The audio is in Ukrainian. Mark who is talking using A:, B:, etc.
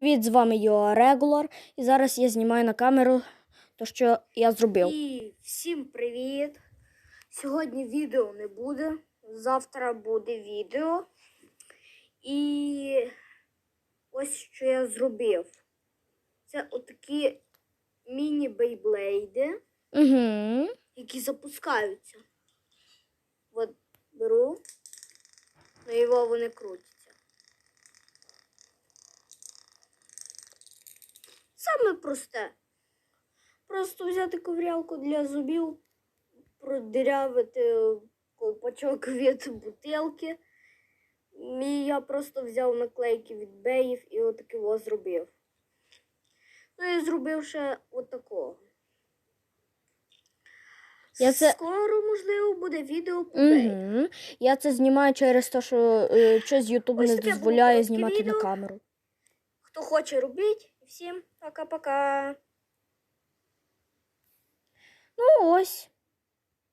A: Привіт, з вами Йоа Регулар, і зараз я знімаю на камеру те, що я зробив.
B: І всім привіт! Сьогодні відео не буде. Завтра буде відео. І ось що я зробив. Це отакі міні-бейблейди,
A: Угу.
B: які запускаються. От беру, на його вони крутяться. Саме просте. Просто взяти коврялку для зубів, продирявити ковпачок від бутилки. І я просто взяв наклейки від беїв і отаке ось зробив. Ну і зробив ще отакого.
A: Я це-
B: Скоро, можливо, буде відео по.
A: Угу. Я це знімаю через те, що е, щось YouTube
B: Ось
A: не дозволяє знімати на камеру.
B: Хто хоче робіть. Всім пока-пока.
A: Ну ось.